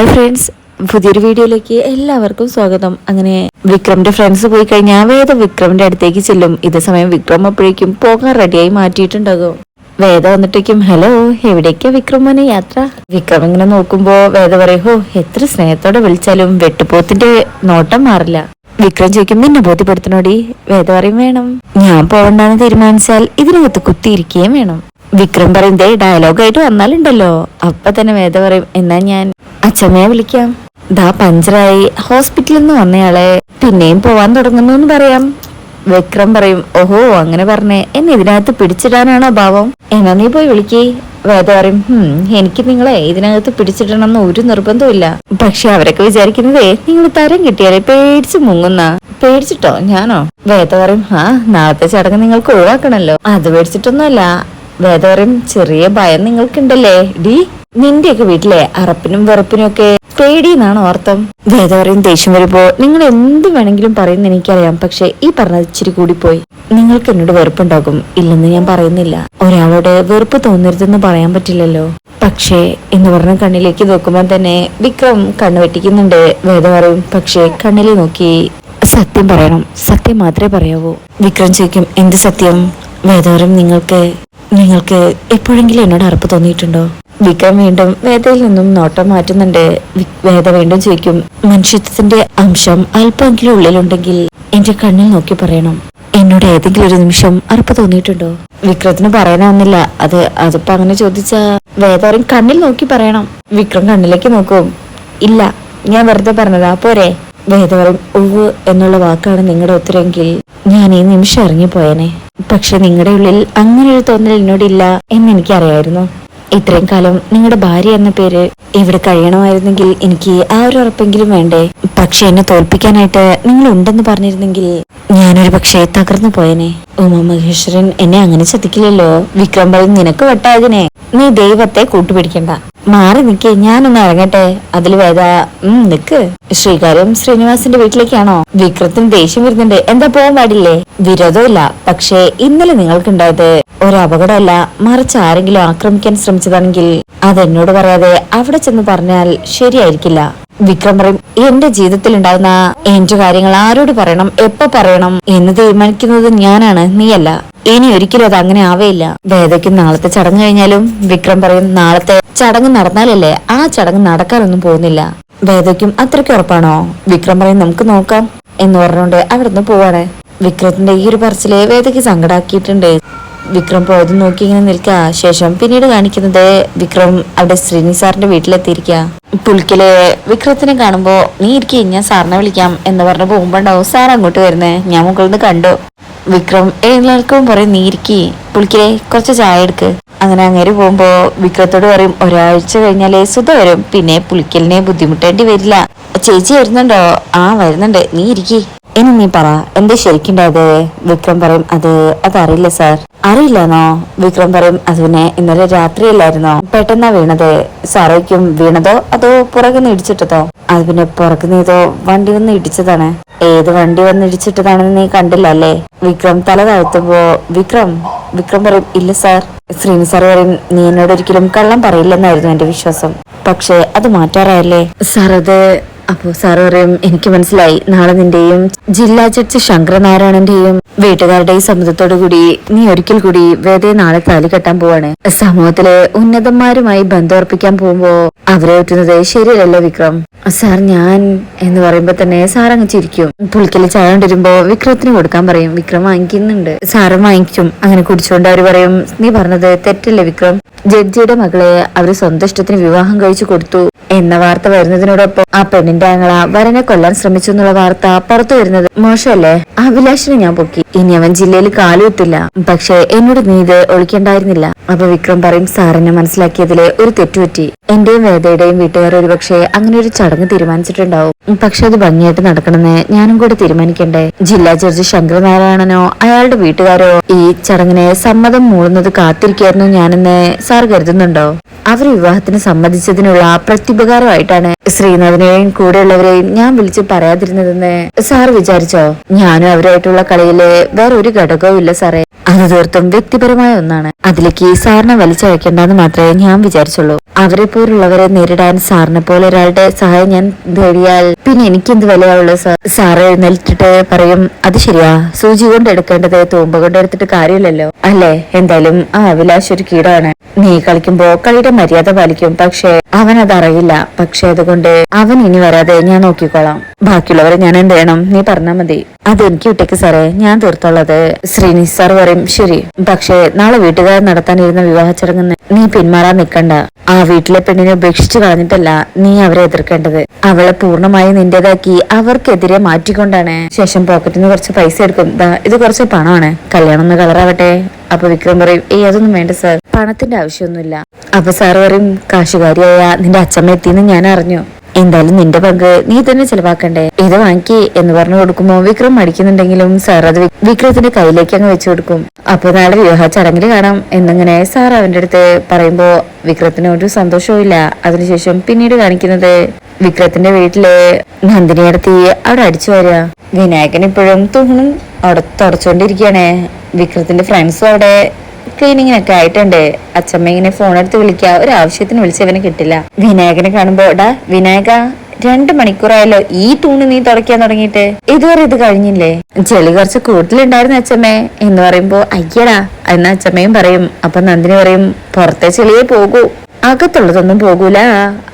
Hi friends പുതിയൊരു വീഡിയോയിലേക്ക് എല്ലാവർക്കും സ്വാഗതം. അങ്ങനെ വിക്രമിന്റെ ഫ്രണ്ട്സ് പോയി കഴിഞ്ഞാൽ വേദ വിക്രമിന്റെ അടുത്തേക്ക് ചെല്ലും. ഇതേ സമയം വിക്രം അപ്പോഴേക്കും പോകാൻ റെഡിയായി മാറ്റിയിട്ടുണ്ടാകും. വേദ വന്നിട്ടേക്കും ഹലോ എവിടേക്കാ വിക്രം യാത്ര? വിക്രം ഇങ്ങനെ നോക്കുമ്പോ വേദ പറയും ഹോ എത്ര സ്നേഹത്തോടെ വിളിച്ചാലും വെട്ടുപോത്തിന്റെ നോട്ടം മാറില്ല. വിക്രം ചോദിക്കും നിന്നെ ബോധ്യപ്പെടുത്തണോടി? വേദ പറയും വേണം. ഞാൻ പോകണ്ടെന്ന് തീരുമാനിച്ചാൽ ഇതിനകത്ത് കുത്തിയിരിക്കുകയും വേണം. വിക്രം പറയും ദേ ഡയലോഗായിട്ട് വന്നാലുണ്ടല്ലോ. അപ്പൊ തന്നെ വേദ പറയും എന്നാ ഞാൻ അച്ഛമ്മയെ വിളിക്കാം. ദാ പഞ്ചറായി. ഹോസ്പിറ്റലിൽ നിന്ന് വന്നയാളെ. പിന്നെയും പോവാൻ തുടങ്ങുന്നു എന്ന് പറയാം. വിക്രം പറയും ഓഹോ അങ്ങനെ പറഞ്ഞേ. എന്നെ ഇതിനകത്ത് പിടിച്ചിടാനാണോ ഭാവം എന്നാ നീ പോയി വിളിക്കേ. വേദ പറയും എനിക്ക് നിങ്ങളെ ഇതിനകത്ത് പിടിച്ചിടണമെന്ന് ഒരു നിർബന്ധമില്ല പക്ഷെ അവരൊക്കെ വിചാരിക്കുന്നതേ നിങ്ങൾ തരം കിട്ടിയാലേ പേടിച്ച് മുങ്ങുന്ന. പേടിച്ചിട്ടോ? ഞാനോ? വേദ പറയും ആ നാളത്തെ ചടങ്ങ് നിങ്ങൾക്ക് ഒഴിവാക്കണല്ലോ. അത് പേടിച്ചിട്ടൊന്നുമല്ല. വേദ പറയും ചെറിയ ഭയം നിങ്ങൾക്കുണ്ടല്ലേ. ഡി നിന്റെയൊക്കെ വീട്ടിലെ അറപ്പിനും വെറുപ്പിനും ഒക്കെ പേടിയെന്നാണ് അർത്ഥം? വേദ പറയും ദേഷ്യം വരുമ്പോ നിങ്ങൾ എന്ത് വേണമെങ്കിലും പറയുന്ന എനിക്കറിയാം പക്ഷെ ഈ പറഞ്ഞത് ഇച്ചിരി കൂടി പോയി നിങ്ങൾക്ക് എന്നോട് വെറുപ്പുണ്ടാകും ഇല്ലെന്ന് ഞാൻ പറയുന്നില്ല. ഒരാളോട് വെറുപ്പ് തോന്നരുതെന്ന് പറയാൻ പറ്റില്ലല്ലോ. പക്ഷേ എന്ന് പറഞ്ഞ കണ്ണിലേക്ക് നോക്കുമ്പോൾ തന്നെ വിക്രം കണ്ണു വെട്ടിക്കുന്നുണ്ട് വേദ പറയും പക്ഷേ കണ്ണിൽ നോക്കി സത്യം പറയണം സത്യം മാത്രമേ പറയാവൂ. വിക്രം ചോദിക്കും എന്ത് സത്യം? വേദവരം നിങ്ങൾക്ക് നിങ്ങൾക്ക് എപ്പോഴെങ്കിലും എന്നോട് അറപ്പ് തോന്നിയിട്ടുണ്ടോ? വിക്രം വീണ്ടും വേദയിൽ നിന്നും നോട്ടം മാറ്റുന്നുണ്ട്. വേദ വീണ്ടും ചോദിക്കും മനുഷ്യത്വത്തിന്റെ അംശം അല്പമെങ്കിലും ഉള്ളിലുണ്ടെങ്കിൽ എന്റെ കണ്ണിൽ നോക്കി പറയണം. എന്നോട് ഏതെങ്കിലും ഒരു നിമിഷം അറപ്പ് തോന്നിയിട്ടുണ്ടോ? വിക്രത്തിന് പറയാനാവുന്നില്ല അത് അതിപ്പോ അങ്ങനെ ചോദിച്ച വേദവരും കണ്ണിൽ നോക്കി പറയണം. വിക്രം കണ്ണിലേക്ക് നോക്കും ഇല്ല ഞാൻ വെറുതെ പറഞ്ഞതാ പോരെ. വേദവരം ഉവ് എന്നുള്ള വാക്കാണ് നിങ്ങളുടെ ഉത്തരമെങ്കിൽ ഞാൻ ഈ നിമിഷം ഇറങ്ങിപ്പോയനെ. പക്ഷെ നിങ്ങളുടെ ഉള്ളിൽ അങ്ങനെ ഒരു തോന്നൽ എന്നോടില്ല എന്ന് എനിക്കറിയായിരുന്നു. ഇത്രയും കാലം നിങ്ങളുടെ ഭാര്യ എന്ന പേര് ഇവിടെ കഴിയണമായിരുന്നെങ്കിൽ എനിക്ക് ആ ഒരു ഉറപ്പെങ്കിലും വേണ്ടേ? പക്ഷെ എന്നെ തോൽപ്പിക്കാനായിട്ട് നിങ്ങൾ ഉണ്ടെന്ന് പറഞ്ഞിരുന്നെങ്കിൽ ഞാനൊരു പക്ഷേ തകർന്നു പോയനെ. ഉമ മഹേശ്വരൻ എന്നെ അങ്ങനെ ചതിക്കില്ലല്ലോ വിക്രം നിനക്ക് വെട്ടാകിനെ നീ ദൈവത്തെ കൂട്ടുപിടിക്കണ്ട. മാറി നിക്കേ ഞാനൊന്ന് ഇറങ്ങട്ടെ. അതിൽ വേദ ഉം നിക്ക്. ശ്രീകാര്യം ശ്രീനിവാസിന്റെ വീട്ടിലേക്കാണോ? വിക്രത്തിന് ദേഷ്യം വരുന്നുണ്ട്. എന്താ പോകാൻ പാടില്ലേ? വിരോധമില്ല. പക്ഷേ ഇന്നലെ നിങ്ങൾക്കുണ്ടായത് ഒരു അപകടമല്ല. മറിച്ച് ആരെങ്കിലും ആക്രമിക്കാൻ ശ്രമിച്ചതാണെങ്കിൽ അതെന്നോട് പറയാതെ അവിടെ ചെന്ന് പറഞ്ഞാൽ ശരിയായിരിക്കില്ല. വിക്രം പറയും എന്റെ ജീവിതത്തിൽ ഉണ്ടാകുന്ന എന്റെ കാര്യങ്ങൾ ആരോട് പറയണം? എപ്പോ പറയണം? എന്ന് തീരുമാനിക്കുന്നത് ഞാനാണ് നീയല്ല. ഇനി ഒരിക്കലും അത് അങ്ങനെ ആവേയില്ല. വേദയ്ക്ക് നാളത്തെ ചടങ്ങ് കഴിഞ്ഞാലും വിക്രം പറയും നാളത്തെ ചടങ്ങ് നടന്നാലല്ലേ ആ ചടങ്ങ് നടക്കാനൊന്നും പോകുന്നില്ല. വേദയ്ക്കും അത്രയ്ക്ക് ഉറപ്പാണോ? വിക്രം പറയും നമുക്ക് നോക്കാം. എന്ന് പറഞ്ഞുകൊണ്ട് അവിടുന്ന് പോവാണ്. വിക്രത്തിന്റെ ഈ ഒരു പറച്ചിലെ വേദയ്ക്ക് സങ്കടാക്കിയിട്ടുണ്ട്. വിക്രം പോയത് നോക്കി ഇങ്ങനെ നിൽക്കുക ശേഷം പിന്നീട് കാണിക്കുന്നത് വിക്രം അവിടെ ശ്രീനി സാറിന്റെ വീട്ടിലെത്തിയിരിക്കുക പുൽക്കിലെ വിക്രത്തിനെ കാണുമ്പോ നീ ഇരിക്കേ ഞാൻ സാറിനെ വിളിക്കാം എന്ന് പറഞ്ഞ് പോകുമ്പോണ്ടാവും സാർ അങ്ങോട്ട് വരുന്നേ. ഞാൻ മുകളിൽ നിന്ന് കണ്ടു. വിക്രം എഴുന്നേൽക്കും പറയും നീ ഇരിക്കേ. പുൽക്കിലെ കുറച്ച് ചായ എടുക്ക്. അങ്ങനെ അങ്ങേര് പോകുമ്പോ വിക്രത്തോട് പറയും ഒരാഴ്ച കഴിഞ്ഞാലേ സുധ വരും. പിന്നെ പുൽക്കലിനെ ബുദ്ധിമുട്ടേണ്ടി വരില്ല. ചേച്ചി വരുന്നുണ്ടോ? ആ വരുന്നുണ്ട്. നീ ഇരിക്കേ. ഇനി നീ പറ എന്താ ശരിക്കുണ്ടായത് വിക്രം പറയും അത് അതറിയില്ല സാർ അറിയില്ലെന്നോ? വിക്രം പറയും അത് പിന്നെ ഇന്നലെ രാത്രിയല്ലായിരുന്നോ പെട്ടെന്നാ വീണത്. സാറേക്കും വീണതോ? അതോ പുറകുന്ന് ഇടിച്ചിട്ടതോ? അത് പിന്നെ പുറകുന്ന് ഏതോ വണ്ടി വന്ന് ഇടിച്ചതാണ്. ഏത് വണ്ടി വന്ന് ഇടിച്ചിട്ടതാണെന്ന് നീ കണ്ടില്ല അല്ലേ? വിക്രം തല താഴ്ത്തുമ്പോ വിക്രം വിക്രം പറയും ഇല്ല സാർ ശ്രീനി സാർ പറയും നീ എന്നോട് ഒരിക്കലും കള്ളം പറയില്ലെന്നായിരുന്നു എന്റെ വിശ്വാസം. പക്ഷെ അത് മാറ്റാറായല്ലേ? സാർ അത് അപ്പോ സാറ് പറയും എനിക്ക് മനസ്സിലായി. നാളെ നിന്റെയും ജില്ലാ ജഡ്ജി ശങ്കരനാരായണന്റെയും വീട്ടുകാരുടെയും സമ്മതത്തോടു കൂടി നീ ഒരിക്കൽ കൂടി വെറുതെ നാളെ താലി കെട്ടാൻ പോവാണ്. സമൂഹത്തിലെ ഉന്നതന്മാരുമായി ബന്ധം ഉറപ്പിക്കാൻ പോകുമ്പോ അവരെ ഒറ്റുന്നത് ശരിയല്ലല്ലോ വിക്രം. സാർ ഞാൻ എന്ന് പറയുമ്പോ തന്നെ സാർ അങ്ങ് ചിരിക്കും. പുളിക്കൽ ചായ കൊണ്ടിരുമ്പോ വിക്രത്തിന് കൊടുക്കാൻ പറയും. വിക്രം വാങ്ങിക്കുന്നുണ്ട്. സാറും വാങ്ങിക്കും. അങ്ങനെ കുടിച്ചുകൊണ്ട് അവർ പറയും നീ പറഞ്ഞത് തെറ്റല്ലേ വിക്രം? ജഡ്ജിയുടെ മകളെ അവർ സ്വന്തം ഇഷ്ടത്തിന് വിവാഹം കഴിച്ചു കൊടുത്തു എന്ന വാർത്ത വരുന്നതിനോടൊപ്പം ആ പെണ്ണിന്റെ ആങ്ങള വരനെ കൊല്ലാൻ ശ്രമിച്ചു എന്നുള്ള വാർത്ത പുറത്തു വരുന്നത് മോശമല്ലേ? അഭിലാഷിനെ ഞാൻ പൊക്കി. ഇനി അവൻ ജില്ലയിൽ കാലുകുത്തില്ല പക്ഷെ എന്നോട് നീ ഇത് ഒളിക്കണ്ടായിരുന്നില്ല. അപ്പൊ വിക്രം പറയും സാറിനെ മനസ്സിലാക്കിയതിലെ ഒരു തെറ്റുപറ്റി. എന്റെയും വേദയുടെയും വീട്ടുകാർ ഒരുപക്ഷെ അങ്ങനെ ഒരു ചടങ്ങ് തീരുമാനിച്ചിട്ടുണ്ടാവും. പക്ഷെ അത് ഭംഗിയായിട്ട് നടക്കണമെന്ന് ഞാനും കൂടെ തീരുമാനിക്കണ്ടേ? ജില്ലാ ജഡ്ജി ശങ്കരനാരായണനോ അയാളുടെ വീട്ടുകാരോ ഈ ചടങ്ങിനെ സമ്മതം മൂളുന്നത് കാത്തിരിക്കായിരുന്നു ഞാനെന്ന് സാർ കരുതുന്നുണ്ടോ? അവർ വിവാഹത്തിന് സമ്മതിച്ചതിനുള്ള പ്രത്യുപക ഉപകാരമായിട്ടാണ് ശ്രീനാഥിനെയും കൂടെയുള്ളവരെയും ഞാൻ വിളിച്ച് പറയാതിരുന്നതെന്ന് സാർ വിചാരിച്ചോ? ഞാനും അവരായിട്ടുള്ള കളിയിലെ വേറൊരു ഘടകവും ഇല്ല സാറേ. അത് തീർത്തും വ്യക്തിപരമായ ഒന്നാണ്. അതിലേക്ക് ഈ സാറിനെ വലിച്ചയക്കേണ്ടെന്ന് മാത്രമേ ഞാൻ വിചാരിച്ചുള്ളൂ. അവരെ പോലുള്ളവരെ നേരിടാൻ സാറിനെ പോലെ ഒരാളുടെ സഹായം ഞാൻ നേടിയാൽ പിന്നെ എനിക്കെന്ത് വിലയാവുള്ളൂ സാർ? സാറ് എഴുന്നേറ്റിട്ട് പറയും അത് ശരിയാ. സൂചി കൊണ്ട് എടുക്കേണ്ടത് തൂമ്പ കൊണ്ട് എടുത്തിട്ട് കാര്യമില്ലല്ലോ. അല്ലേ? എന്തായാലും ആ അഭിലാഷ് ഒരു കീടാണ് നീ കളിക്കുമ്പോ കളിയുടെ മര്യാദ പാലിക്കും. പക്ഷേ അവൻ അതറിയില്ല പക്ഷെ അതുകൊണ്ട് അവൻ ഇനി വരാതെ ഞാൻ നോക്കിക്കോളാം. ബാക്കിയുള്ളവരെ ഞാൻ എന്ത് ചെയ്യണം? നീ പറഞ്ഞാ മതി. അതെനിക്ക് വിട്ടേക്ക് സാറേ. ഞാൻ തീർത്തുള്ളത്. ശ്രീനിസ് സാർ പറയും ശരി പക്ഷേ നാളെ വീട്ടുകാർ നടത്താനിരുന്ന വിവാഹ ചടങ്ങ് നീ പിന്മാറാൻ നിൽക്കണ്ട ആ വീട്ടിലെ പെണ്ണിനെ ഉപേക്ഷിച്ചു കളഞ്ഞിട്ടല്ല നീ അവരെ എതിർക്കേണ്ടത്. അവളെ പൂർണമായി നിന്റേതാക്കി അവർക്കെതിരെ മാറ്റിക്കൊണ്ടാണ്. ശേഷം പോക്കറ്റിൽ നിന്ന് കുറച്ച് പൈസ എടുക്കും. ഇത് കുറച്ച് പണമാണ്. കല്യാണം ഒന്ന് കളറാവട്ടെ. അപ്പൊ വിക്രം പറയും ഏയ് അതൊന്നും വേണ്ട സാർ. പണത്തിന്റെ ആവശ്യമൊന്നുമില്ല. അപ്പൊ സാർ പറയും കാശുകാരിയായ നിന്റെ അച്ഛമ്മ എത്തിന്ന് ഞാൻ അറിഞ്ഞു. എന്തായാലും നിന്റെ പങ്ക് നീ തന്നെ ചെലവാക്കണ്ടേ? ഇത് വാങ്ങിക്കി എന്ന് പറഞ്ഞു കൊടുക്കുമ്പോ വിക്രം മടിക്കുന്നുണ്ടെങ്കിലും സാർ അത് വിക്രത്തിന്റെ കയ്യിലേക്ക് അങ്ങ് വെച്ചു കൊടുക്കും. അപ്പൊ നാളെ വിവാഹ ചടങ്ങിൽ കാണാം എന്നിങ്ങനെ സാർ അവന്റെ അടുത്ത് പറയുമ്പോ വിക്രത്തിന് ഒരു സന്തോഷവും ഇല്ല അതിനുശേഷം പിന്നീട് കാണിക്കുന്നത് വിക്രത്തിന്റെ വീട്ടിൽ നന്ദിനി നടത്തി അവിടെ അടിച്ചു വരിക. വിനായകൻ ഇപ്പോഴും തൂണും അവിടെ തുടച്ചോണ്ടിരിക്കുകയാണേ. വിക്രത്തിന്റെ ഫ്രണ്ട്സും അവിടെ ക്ലീനിങ്ങിനൊക്കെ ആയിട്ടുണ്ട്. അച്ഛമ്മ ഇങ്ങനെ ഫോൺ എടുത്ത് വിളിക്കുക ഒരു ആവശ്യത്തിന് വിളിച്ചവന് കിട്ടില്ല. വിനായകനെ കാണുമ്പോ ഡാ വിനായക രണ്ട് മണിക്കൂറായല്ലോ. ഈ തൂണ് നീ തുടയ്ക്കാൻ തുടങ്ങിയിട്ട്. ഇതുവരെ ഇത് കഴിഞ്ഞില്ലേ? ചെളി കുറച്ച് കൂട്ടിലുണ്ടായിരുന്നു അച്ഛമ്മേ. എന്ന് പറയുമ്പോ അയ്യടാ എന്ന് അച്ഛമ്മയും പറയും. അപ്പൊ നന്ദിനി പറയും പുറത്തെ ചെളിയെ പോകൂ. അകത്തുള്ളതൊന്നും പോകൂല.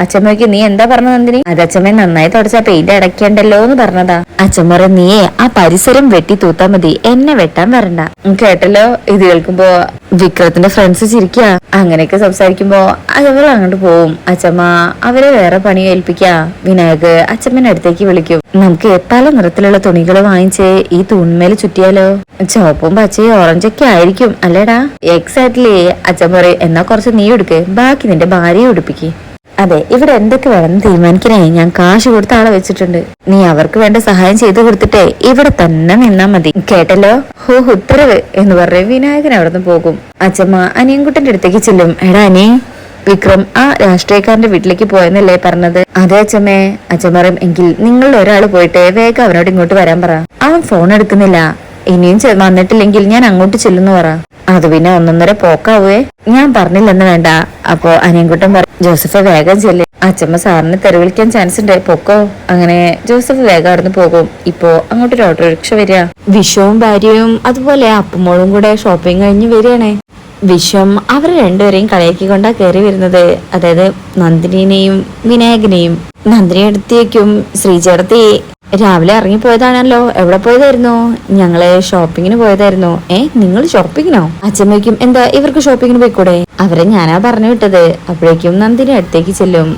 അച്ഛമ്മയ്ക്ക് നീ എന്താ പറഞ്ഞ നന്ദിനി? അത് അച്ഛമ്മ നന്നായി തുടച്ച പെയിന്റ് അടയ്ക്കണ്ടല്ലോ എന്ന് പറഞ്ഞതാ. അച്ഛമ്മറ നീയെ ആ പരിസരം വെട്ടി തൂത്താ മതി. എന്നെ വെട്ടാൻ വരണ്ട. കേട്ടല്ലോ ഇത് കേൾക്കുമ്പോ വിക്രത്തിന്റെ ഫ്രണ്ട്സ് ചിരിക്കുക അങ്ങനെയൊക്കെ സംസാരിക്കുമ്പോ അച്ഛമ്മ അങ്ങോട്ട് പോവും. അച്ഛമ്മ അവരെ വേറെ പണി ഏൽപ്പിക്ക. വിനായക് അച്ഛമ്മേനെ അടുത്തേക്ക് വിളിക്കും. നമുക്ക് പല നിറത്തിലുള്ള തുണികൾ വാങ്ങിച്ച് ഈ തൂൺമേൽ ചുറ്റിയാലോ? ചുവപ്പും പച്ചയും ഓറഞ്ചൊക്കെ ആയിരിക്കും അല്ലേടാ? എക്സാക്ട്ലി അച്ഛൻ പറയും എന്നാ കുറച്ച് നീ എടുക്ക്. ബാക്കി നിന്റെ ഭാര്യയെ ഉടുപ്പിക്കേ. അതെ ഇവിടെ എന്തൊക്കെ വേണമെന്ന് തീരുമാനിക്കണേ ഞാൻ കാശ് കൊടുത്ത ആളെ വെച്ചിട്ടുണ്ട്. നീ അവർക്ക് വേണ്ട സഹായം ചെയ്തു കൊടുത്തിട്ടേ ഇവിടെ തന്നെ നിന്നാ മതി. കേട്ടല്ലോ? ഹോ ഉത്തരവ് എന്ന് പറഞ്ഞ് വിനായകൻ അവിടുന്ന് പോകും. അച്ഛമ്മ അനിയൻകുട്ടന്റെ അടുത്തേക്ക് ചെല്ലും. എടാ അനിയൻ വിക്രം ആ രാഷ്ട്രീയക്കാരന്റെ വീട്ടിലേക്ക് പോയെന്നല്ലേ പറഞ്ഞത്? അതെ അച്ഛമ്മേ. അച്ഛൻ പറയും എങ്കിൽ നിങ്ങളിൽ ഒരാൾ പോയിട്ട് വേഗം അവനോട് ഇങ്ങോട്ട് വരാൻ പറ. അവൻ ഫോൺ എടുക്കുന്നില്ല. ഇനിയും വന്നിട്ടില്ലെങ്കിൽ ഞാൻ അങ്ങോട്ട് ചെല്ലുന്നു പറ. അത് പിന്നെ ഒന്നൊന്നര പോക്കാവേ. ഞാൻ പറഞ്ഞില്ലെന്ന് വേണ്ട. അപ്പോ അനിയൻകുട്ടൻ പറയും ജോസഫ് വേഗം ചെല്ല്. അച്ഛമ്മ സാറിന് തെരുവിളിക്കാൻ ചാൻസ് ഉണ്ട് പൊക്കോ. അങ്ങനെ ജോസഫ് വേഗം അവിടുന്ന് പോകും. ഇപ്പോ അങ്ങോട്ട് ഒരു ഓട്ടോറിക്ഷ വരിക. വിഷവും ഭാര്യയും അതുപോലെ അപ്പുമോളും കൂടെ ഷോപ്പിംഗ് കഴിഞ്ഞ് വരികയാണേ. വിശ്വം അവർ രണ്ടുപേരെയും കളിയാക്കിക്കൊണ്ടാ കയറി വരുന്നത്. അതായത് നന്ദിനിനെയും വിനായകനെയും. നന്ദിനി അടുത്തേക്കും ശ്രീചേടത്തി രാവിലെ ഇറങ്ങിപ്പോയതാണല്ലോ. എവിടെ പോയതായിരുന്നു? ഞങ്ങൾ ഷോപ്പിങ്ങിന് പോയതായിരുന്നു. ഏ നിങ്ങൾ ഷോപ്പിങ്ങിനോ അച്ഛമ്മയ്ക്കും എന്താ ഇവർക്ക് ഷോപ്പിങ്ങിന് പോയിക്കൂടെ? അവരെ ഞാനാ പറഞ്ഞു വിട്ടത്. അപ്പോഴേക്കും നന്ദിനി അടുത്തേക്ക് ചെല്ലും.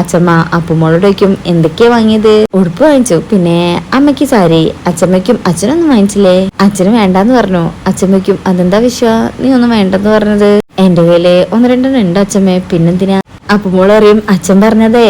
അച്ഛമ്മ അപ്പുമോളോടേക്കും എന്തൊക്കെയാ വാങ്ങിയത്? ഉടുപ്പ് വാങ്ങിച്ചു. പിന്നെ അമ്മയ്ക്ക് സാരി. അച്ഛമ്മയ്ക്കും അച്ഛനൊന്നും വാങ്ങിച്ചില്ലേ? അച്ഛന് വേണ്ടാന്ന് പറഞ്ഞു. അച്ഛമ്മയ്ക്കും അതെന്താ വിശ്വ? നീ ഒന്നും വേണ്ടെന്ന് പറഞ്ഞത്. എന്റെ കയ്യിൽ ഒന്ന് രണ്ടെണ്ണം ഉണ്ട് അച്ഛമ്മേ. പിന്നെന്തിനാ? അപ്പുമോൾ അറിയും അച്ഛൻ പറഞ്ഞതേ.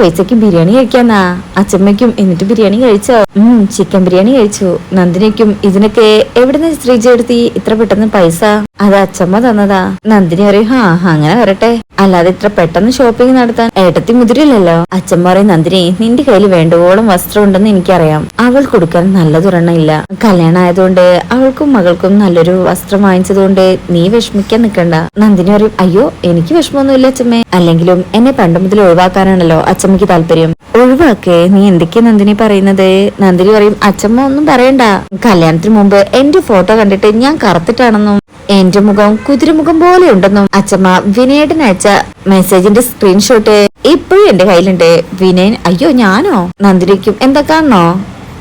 പൈസക്ക് ബിരിയാണി കഴിക്കാന്നാ. അച്ഛമ്മയ്ക്കും എന്നിട്ട് ബിരിയാണി കഴിച്ചോ? ഉം ചിക്കൻ ബിരിയാണി കഴിച്ചു. നന്ദിനിക്കും ഇതിനൊക്കെ എവിടുന്ന് ശ്രീജയെടുത്തി ഇത്ര പെട്ടെന്ന് പൈസ? അത് അച്ഛമ്മ തന്നതാ. നന്ദിനി പറയും ഹാ അങ്ങനെ വരട്ടെ. അല്ലാതെ ഇത്ര പെട്ടെന്ന് ഷോപ്പിംഗ് നടത്താൻ ഏട്ടത്തി മുതിരില്ലല്ലോ. അച്ഛമ്മ പറയും നന്ദിനി നിന്റെ കയ്യിൽ വേണ്ടുവോളം വസ്ത്രം ഉണ്ടെന്ന് എനിക്കറിയാം. അവൾ കൊടുക്കാൻ നല്ലതൊരെണ്ണം ഇല്ല. കല്യാണം ആയതുകൊണ്ട് അവൾക്കും മകൾക്കും നല്ലൊരു വസ്ത്രം വാങ്ങിച്ചതുകൊണ്ട് നീ വിഷമിക്കാൻ നിൽക്കണ്ട. നന്ദിനി പറയും അയ്യോ എനിക്ക് വിഷമമൊന്നുമില്ല അച്ഛമ്മേ അല്ലെങ്കിലും എന്നെ പണ്ട് മുതൽ ഒഴിവാക്കാനാണല്ലോ അച്ഛമ്മയ്ക്ക് താല്പര്യം. ഒഴിവാക്കേ? നീ എന്തൊക്കെയാ നന്ദിനി പറയുന്നത്? നന്ദിനി പറയും അച്ഛമ്മ ഒന്നും പറയണ്ട. കല്യാണത്തിന് മുമ്പ് എന്റെ ഫോട്ടോ കണ്ടിട്ട് ഞാൻ കറുത്തിട്ടാണെന്നും എന്റെ മുഖം കുതിരമുഖം പോലെ ഉണ്ടെന്നും അച്ഛമ്മ വിനയേട്ടൻ അയച്ച മെസ്സേജിന്റെ സ്ക്രീൻഷോട്ട് ഇപ്പോഴും എന്റെ കയ്യിലുണ്ട്. വിനയൻ അയ്യോ ഞാനോ? നന്ദിനിക്കും എന്താ കാണണോ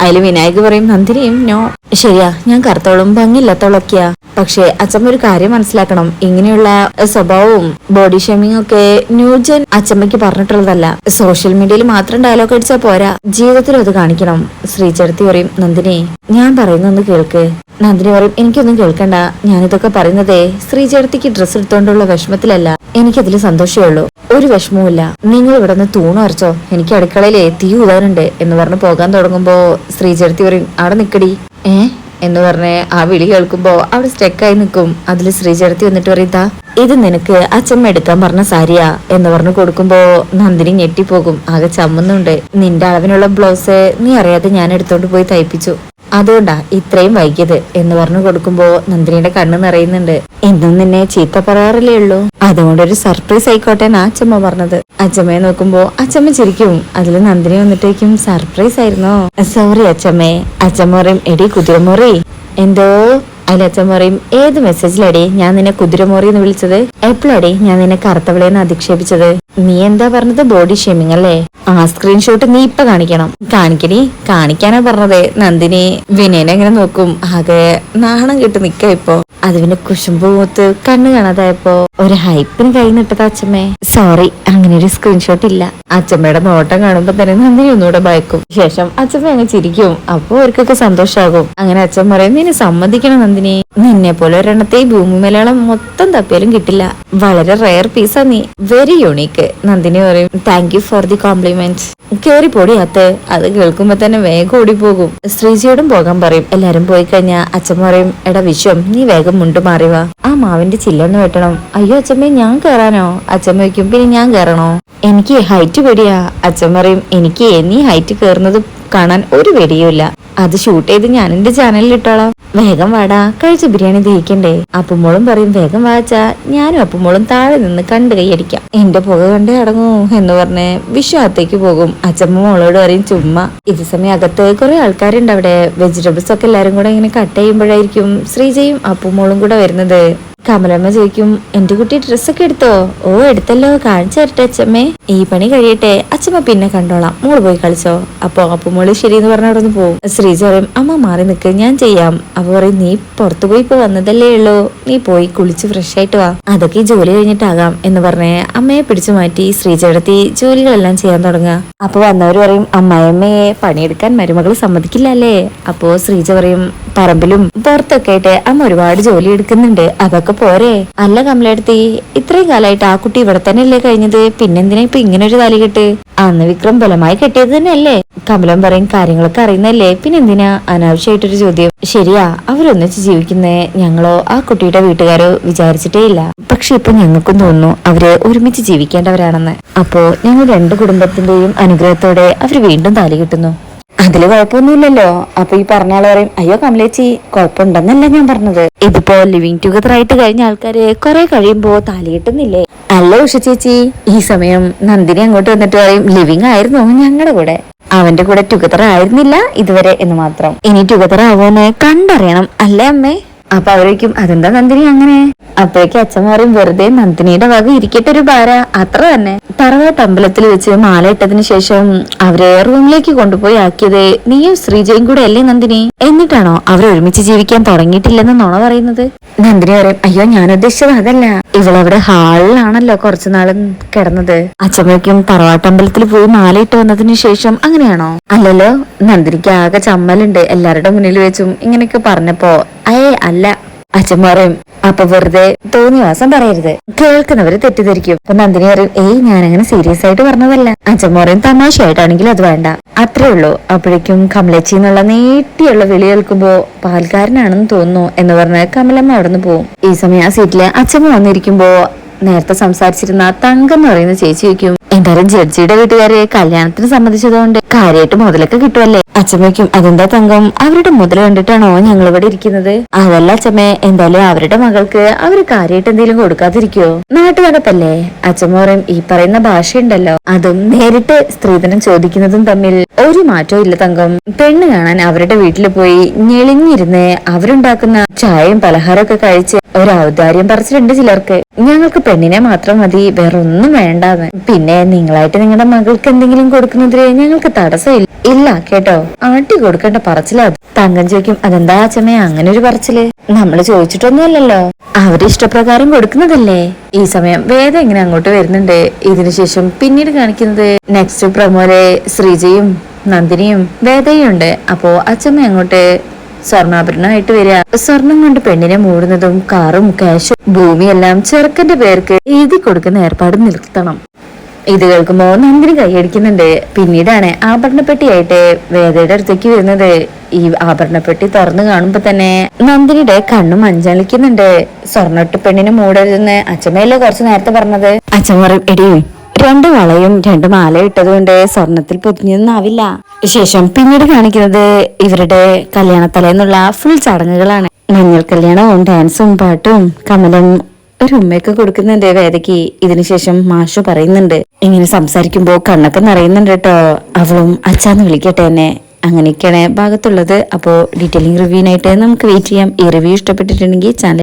അതിൽ വിനായക് പറയും നന്ദിനിയും നോ ശരിയാ ഞാൻ കറുത്തോളും ഭംഗിയില്ലാത്തോളൊക്കെയാ. പക്ഷേ അച്ഛമ്മ ഒരു കാര്യം മനസ്സിലാക്കണം. ഇങ്ങനെയുള്ള സ്വഭാവവും ബോഡി ഷേമിംഗ് ഒക്കെ ന്യൂജൻ അച്ഛമ്മയ്ക്ക് പറഞ്ഞിട്ടുള്ളതല്ല. സോഷ്യൽ മീഡിയയിൽ മാത്രം ഡയലോഗ് അടിച്ചാൽ പോരാ. ജീവിതത്തിൽ അത് കാണിക്കണം. ശ്രീചേർത്തി പറയും നന്ദിനി ഞാൻ പറയുന്നൊന്ന് കേൾക്ക്. നന്ദിനി പറയും എനിക്കൊന്നും കേൾക്കണ്ട. ഞാനിതൊക്കെ പറയുന്നതേ ശ്രീചേർത്തിക്ക് ഡ്രസ്സ് എടുത്തോണ്ടുള്ള വിഷമത്തിലല്ല. എനിക്കതിൽ സന്തോഷമേ ഉള്ളൂ. ഒരു വിഷമവുമില്ല. നിങ്ങൾ ഇവിടെ നിന്ന് തൂണ് അരച്ചോ. എനിക്ക് അടുക്കളയിലെ തീ ഉതാനുണ്ട് എന്ന് പറഞ്ഞു പോകാൻ തുടങ്ങുമ്പോ ശ്രീചേർത്തി പറയും അവിടെ നിക്കടി. ഏ? എന്ന് പറഞ്ഞ് ആ വിളി കേൾക്കുമ്പോ അവിടെ സ്റ്റെക്കായി നിൽക്കും അതിൽ ശ്രീചേർത്തി വന്നിട്ട് പറയത്താ ഇത് നിനക്ക് അച്ഛമ്മ എടുക്കാൻ പറഞ്ഞ സാരിയാ എന്ന് പറഞ്ഞു കൊടുക്കുമ്പോ നന്ദിനി ഞെട്ടിപ്പോകും. ആകെ ചമ്മുന്നുണ്ട്. നിന്റെ അളവിനുള്ള ബ്ലൗസ് നീ അറിയാതെ ഞാൻ എടുത്തോണ്ട് പോയി തയ്പ്പിച്ചു. അതുകൊണ്ടാ ഇത്രയും വൈകിയത് എന്ന് പറഞ്ഞു കൊടുക്കുമ്പോ നന്ദിനിയുടെ കണ്ണ് നിറയുന്നുണ്ട്. എന്നും നിന്നെ ചീത്ത പറയാറില്ലേ ഉള്ളൂ. അതുകൊണ്ട് ഒരു സർപ്രൈസ് ആയിക്കോട്ടെ എന്നാ അച്ഛമ്മ പറഞ്ഞത്. അച്ഛമ്മയെ നോക്കുമ്പോ അച്ഛമ്മ ചിരിക്കും. അതിൽ നന്ദിനി വന്നിട്ടേക്കും സർപ്രൈസ് ആയിരുന്നോ? സോറി അച്ഛമ്മേ അച്ഛമ്മ പറയും എടി കുതിരമുറി. എന്തോ? അതിൽ അച്ഛൻ പറയും ഏത് മെസ്സേജിലടി ഞാൻ നിന്നെ കുതിരമോറി എന്ന് വിളിച്ചത്? എപ്പോഴടി ഞാൻ നിന്നെ കറുത്തവളെന്ന് അധിക്ഷേപിച്ചത്? നീ എന്താ പറഞ്ഞത്? ബോഡി ഷേമിംഗ് അല്ലേ? ആ സ്ക്രീൻഷോട്ട് നീ ഇപ്പൊ കാണിക്കണം. കാണിക്കടി കാണിക്കാനാ പറഞ്ഞത്. നന്ദിനി വിനയനെ എങ്ങനെ നോക്കും. ആകെ നാണം കിട്ടി നിക്ക ഇപ്പൊ. അത് പിന്നെ കുശുമ്പ് മൂത്ത് കണ്ണ് കാണാതായപ്പോ ഒരു ഹൈപ്പിന് കൈ നിട്ടത് അച്ഛമ്മേ. സോറി അങ്ങനെ ഒരു സ്ക്രീൻഷോട്ട് ഇല്ല. അച്ഛമ്മയുടെ നോട്ടം കാണുമ്പോ തന്നെ നന്ദിനി ഒന്നുകൂടെ ഭയക്കും. ശേഷം അച്ഛമ്മ അങ്ങ് ചിരിക്കും. അപ്പൊ അവർക്കൊക്കെ സന്തോഷാകും. അങ്ങനെ അച്ഛൻ പറയും നിന്നെ സമ്മതിക്കണം നന്ദിനി. നിന്നെ പോലെ ഒരെണ്ണത്തെ ഈ ഭൂമി മലയാളം മൊത്തം തപ്പിയാലും കിട്ടില്ല. വളരെ റയർ പീസാ നീ. വെരി യൂണീക്ക് നന്ദിനി പറയും thank you for the compliments കേറി പൊടിയാത്ത് അത് കേൾക്കുമ്പോ തന്നെ വേഗം ഓടിപ്പോകും. ശ്രീജിയോടും പോകാൻ പറയും എല്ലാരും പോയി കഴിഞ്ഞാ അച്ഛൻ പറയും എടാ വിശ്വം നീ വേഗം മുണ്ടു മാറിവാ ആ മാവിന്റെ ചില്ലൊന്ന് വെട്ടണം. അയ്യോ അച്ഛമ്മേ ഞാൻ കേറാനോ? അച്ഛമ്മ വയ്ക്കും പിന്നെ ഞാൻ കേറണോ? എനിക്ക് ഹൈറ്റ് പേടിയാ. അച്ഛൻ പറയും എനിക്ക് നീ ഹൈറ്റ് കേറുന്നത് കാണാൻ ഒരു വെടിയുമില്ല. അത് ഷൂട്ട് ചെയ്ത് ഞാൻ എന്റെ ചാനലിൽ ഇട്ടോളാം. വേഗം വാടാ കഴിച്ച ബിരിയാണി ദഹിക്കണ്ടേ? അപ്പുമോളും പറയും വേഗം വാച്ചാ ഞാനും അപ്പുമോളും താഴെ നിന്ന് കണ്ടു കൈയടിക്കാം എന്റെ പുക കണ്ടേ അടങ്ങൂ എന്ന് പറഞ്ഞ് വിശ്വാസത്തേക്ക് പോകും. അച്ഛമ്മ മോളോട് പറയും ചുമ്മാ. ഇത് സമയം അകത്ത് കുറെ ആൾക്കാരുണ്ട് അവിടെ. വെജിറ്റബിൾസ് ഒക്കെ എല്ലാരും കൂടെ ഇങ്ങനെ കട്ട് ചെയ്യുമ്പോഴായിരിക്കും ശ്രീജയും അപ്പുമോളും കൂടെ വരുന്നത്. കമലമ്മ ചോദിക്കും എന്റെ കുട്ടി ഡ്രസ്സൊക്കെ എടുത്തോ? ഓ എടുത്തല്ലോ. കാണിച്ചു തരട്ടെ അച്ഛമ്മേ. ഈ പണി കഴിയട്ടെ. അച്ഛമ്മ പിന്നെ കണ്ടോളാം. മോൾ പോയി കളിച്ചോ. അപ്പൊ അപ്പുമോൾ ശരി എന്ന് പറഞ്ഞ അവിടെ നിന്ന് പോവും. ശ്രീജ പറയും അമ്മ മാറി നിൽക്ക് ഞാൻ ചെയ്യാം. അപ്പൊ പറയും നീ പുറത്തു പോയി ഇപ്പൊ വന്നതല്ലേ ഉള്ളൂ. നീ പോയി കുളിച്ച് ഫ്രഷ് ആയിട്ട് വാ. അതൊക്കെ ഈ ജോലി കഴിഞ്ഞിട്ടാകാം. എന്ന് പറഞ്ഞ് അമ്മയെ പിടിച്ചു മാറ്റി ശ്രീജടത്തി ജോലികളെല്ലാം ചെയ്യാൻ തുടങ്ങുക. അപ്പൊ വന്നവർ പറയും അമ്മായിയമ്മയെ പണിയെടുക്കാൻ മരുമകൾ സമ്മതിക്കില്ല അല്ലേ? അപ്പോ ശ്രീജ പറയും പറമ്പിലും പുറത്തൊക്കെ ആയിട്ട് അമ്മ ഒരുപാട് ജോലി എടുക്കുന്നുണ്ട്. അതൊക്കെ പോരെ. അല്ല കമലെടുത്തി ഇത്രയും കാലമായിട്ട് ആ കുട്ടി ഇവിടെ തന്നെയല്ലേ കഴിഞ്ഞത്? പിന്നെന്തിനാ ഇപ്പൊ ഇങ്ങനെ ഒരു താലി കെട്ട്? അന്ന് വിക്രം ബലമായി കെട്ടിയത് തന്നെയല്ലേ? കമലം പറയും കാര്യങ്ങളൊക്കെ അറിയുന്നല്ലേ പിന്നെന്തിനാ? അനാവശ്യമായിട്ടൊരു ചോദ്യം. ശരിയാ അവരൊന്നിച്ച് ജീവിക്കുന്നേ ഞങ്ങളോ ആ കുട്ടിയുടെ വീട്ടുകാരോ വിചാരിച്ചിട്ടേ ഇല്ല. പക്ഷെ ഇപ്പൊ ഞങ്ങൾക്കും തോന്നുന്നു അവർ ഒരുമിച്ച് ജീവിക്കേണ്ടവരാണെന്ന്. അപ്പോ ഞങ്ങൾ രണ്ട് കുടുംബത്തിന്റെയും അനുഗ്രഹത്തോടെ അവർ വീണ്ടും താലി കെട്ടുന്നു. അതിൽ കുഴപ്പമൊന്നുമില്ലല്ലോ. അപ്പൊ ഈ പറഞ്ഞ ആൾ പറയും അയ്യോ കമലേച്ചി കുഴപ്പമുണ്ടെന്നല്ല ഞാൻ പറഞ്ഞത്. ഇതിപ്പോ ലിവിങ് ടുഗദർ ആയിട്ട് കഴിഞ്ഞ ആൾക്കാര് കുറെ കഴിയുമ്പോ താലി കെട്ടുന്നില്ലേ? അല്ല ഉഷ ചേച്ചി ഈ സമയം നന്ദിനി അങ്ങോട്ട് വന്നിട്ട് പറയും ലിവിങ് ആയിരുന്നു ഞങ്ങളുടെ കൂടെ. അവന്റെ കൂടെ ടുഗദർ ആയിരുന്നില്ല ഇതുവരെ എന്ന് മാത്രം. ഇനി ടുഗദർ ആവോന്ന് കണ്ടറിയണം അല്ലേ അമ്മേ? അപ്പൊ അവരേക്കും അതെന്താ നന്ദിനി അങ്ങനെ? അപ്പോഴേക്കും അച്ഛൻ പറയും വെറുതെ നന്ദിനിയുടെ വക ഇരിക്കട്ടെ ഒരു ഭാര അത്ര തന്നെ. തറവാട്ട് അമ്പലത്തിൽ വെച്ച് മാല ശേഷം അവരെ റൂമിലേക്ക് കൊണ്ടുപോയി ആക്കിയത് നീയും ശ്രീജയും കൂടെ അല്ലേ നന്ദിനി? എന്നിട്ടാണോ അവർ ഒരുമിച്ച് ജീവിക്കാൻ തുടങ്ങിയിട്ടില്ലെന്ന് നുണ പറയുന്നത്. നന്ദിനി പറയും അയ്യോ ഞാൻ ഉദ്ദേശിച്ചത് അതല്ല. ഇവളവിടെ ഹാളിലാണല്ലോ കുറച്ചു നാളും കിടന്നത്. അച്ഛമ്മയ്ക്കും തറവാട്ടമ്പലത്തിൽ പോയി മാല ഇട്ട് വന്നതിന് ശേഷം അങ്ങനെയാണോ? അല്ലല്ലോ നന്ദിനിക്ക് ആകെ ചമ്മലുണ്ട്. എല്ലാവരുടെ മുന്നിൽ വെച്ചും ഇങ്ങനെയൊക്കെ പറഞ്ഞപ്പോ അയേ അല്ല. അച്ഛൻ പറയും അപ്പൊ വെറുതെ തോന്നിവാസം പറയരുത്. കേൾക്കുന്നവര് തെറ്റിദ്ധരിക്കും. അപ്പൊ നന്ദിനി പറയും ഏയ് ഞാനങ്ങനെ സീരിയസ് ആയിട്ട് പറഞ്ഞതല്ല. അച്ഛൻ പറയും തമാശയായിട്ടാണെങ്കിൽ അത് വേണ്ട. അത്രേ ഉള്ളൂ. അപ്പോഴേക്കും കമലച്ചി എന്നുള്ള നീട്ടിയുള്ള വിളി കേൾക്കുമ്പോ പാൽക്കാരനാണെന്ന് തോന്നുന്നു എന്ന് പറഞ്ഞ് കമലമ്മ അവിടെ നിന്ന് പോവും. ഈ സമയം ആ സീറ്റിൽ അച്ഛമ്മ വന്നിരിക്കുമ്പോ നേരത്തെ സംസാരിച്ചിരുന്ന തങ്കം എന്ന് പറയുന്ന ചേച്ചി വയ്ക്കും. എന്തായാലും ജഡ്ജിയുടെ വീട്ടുകാരെ കല്യാണത്തിന് സമ്മതിച്ചതുകൊണ്ട് കാര്യമായിട്ട് മുതലൊക്കെ കിട്ടുമല്ലേ അച്ഛമ്മയ്ക്കും അതെന്താ തങ്കം? അവരുടെ മുതൽ കണ്ടിട്ടാണോ ഞങ്ങൾ ഇവിടെ ഇരിക്കുന്നത്? അതല്ല അച്ഛമ്മേ എന്തായാലും അവരുടെ മകൾക്ക് അവർ കാര്യമായിട്ട് എന്തെങ്കിലും കൊടുക്കാതിരിക്കോ നാട്ടുനടപ്പല്ലേ അച്ഛമ്മ പറയും ഈ പറയുന്ന ഭാഷയുണ്ടല്ലോ. അതും നേരിട്ട് സ്ത്രീധനം ചോദിക്കുന്നതും തമ്മിൽ ഒരു മാറ്റവും ഇല്ല തങ്കം. പെണ്ണ് കാണാൻ അവരുടെ വീട്ടിൽ പോയി ഞെളിഞ്ഞിരുന്ന് അവരുണ്ടാക്കുന്ന ചായയും പലഹാരമൊക്കെ കഴിച്ച് ഒരു ഔദാര്യം പറിച്ചിട്ടുണ്ട് ചിലർക്ക്. ഞങ്ങൾക്ക് പെണ്ണിനെ മാത്രം മതി വേറൊന്നും വേണ്ടാന്ന്. പിന്നെ നിങ്ങളായിട്ട് നിങ്ങളുടെ മകൾക്ക് എന്തെങ്കിലും കൊടുക്കുന്നതിന് ഞങ്ങൾക്ക് തടസ്സമില്ല. ഇല്ല കേട്ടോ. ആട്ടി കൊടുക്കേണ്ട പറച്ചിലാ. തങ്കം ചോദിക്കും അതെന്താ അച്ഛമ്മേ അങ്ങനെ ഒരു പറച്ചിൽ? നമ്മൾ ചോദിച്ചിട്ടൊന്നുമല്ലല്ലോ. അവർ ഇഷ്ടപ്രകാരം കൊടുക്കുന്നതല്ലേ? ഈ സമയം വേദ എങ്ങനെ അങ്ങോട്ട് വരുന്നുണ്ട്. ഇതിനുശേഷം പിന്നീട് കാണിക്കുന്നത് നെക്സ്റ്റ് പ്രമോലെ ശ്രീജയും നന്ദിനിയും വേദയും ഉണ്ട്. അപ്പോ അച്ഛമ്മ അങ്ങോട്ട് സ്വർണാഭരണമായിട്ട് വരിക. സ്വർണം കൊണ്ട് പെണ്ണിനെ മൂടുന്നതും കാറും കാശും ഭൂമിയെല്ലാം ചെറുക്കന്റെ പേർക്ക് എഴുതി കൊടുക്കുന്ന ഏർപ്പാട് നിർത്തണം. ഇത് കേൾക്കുമ്പോ നന്ദിനി കൈയടിക്കുന്നുണ്ട് പിന്നീടാണ് ആഭരണപ്പെട്ടിയായിട്ട് വേദയുടെ അടുത്തേക്ക് വരുന്നത്. ഈ ആഭരണപ്പെട്ടി തുറന്നു കാണുമ്പോ തന്നെ നന്ദിനിയുടെ കണ്ണു മഞ്ചളിക്കുന്നുണ്ട്. സ്വർണൊട്ട് പെണ്ണിനെ മൂടരുതെന്ന് അച്ഛമ്മയല്ലേ കുറച്ചു നേരത്തെ പറഞ്ഞത്? അച്ഛൻ പറയും എടി രണ്ട് വളയും രണ്ട് മാല ഇട്ടതുകൊണ്ട് സ്വർണത്തിൽ പൊതിഞ്ഞൊന്നാവില്ല ശേഷം പിന്നീട് കാണിക്കുന്നത് ഇവരുടെ കല്യാണത്തലേന്നുള്ള ഫുൾ ചടങ്ങുകളാണ്. മഞ്ഞൾ കല്യാണവും ഡാൻസും പാട്ടും കമലും ഒരു ഉമ്മയൊക്കെ കൊടുക്കുന്നുണ്ട് വേദയ്ക്ക്. ഇതിനുശേഷം മാഷു പറയുന്നുണ്ട്. ഇങ്ങനെ സംസാരിക്കുമ്പോ കണ്ണൊക്കെ നിറയുന്നുണ്ട് കേട്ടോ. അവളും അച്ഛാന്ന് വിളിക്കട്ടെ എന്നെ. അങ്ങനെയൊക്കെയാണ് ഭാഗത്തുള്ളത്. അപ്പോൾ ഡീറ്റെയിലിംഗ് റിവ്യൂവിനായിട്ട് നമുക്ക് വെയിറ്റ് ചെയ്യാം. ഈ റിവ്യൂ ഇഷ്ടപ്പെട്ടിട്ടുണ്ടെങ്കിൽ ചാനൽ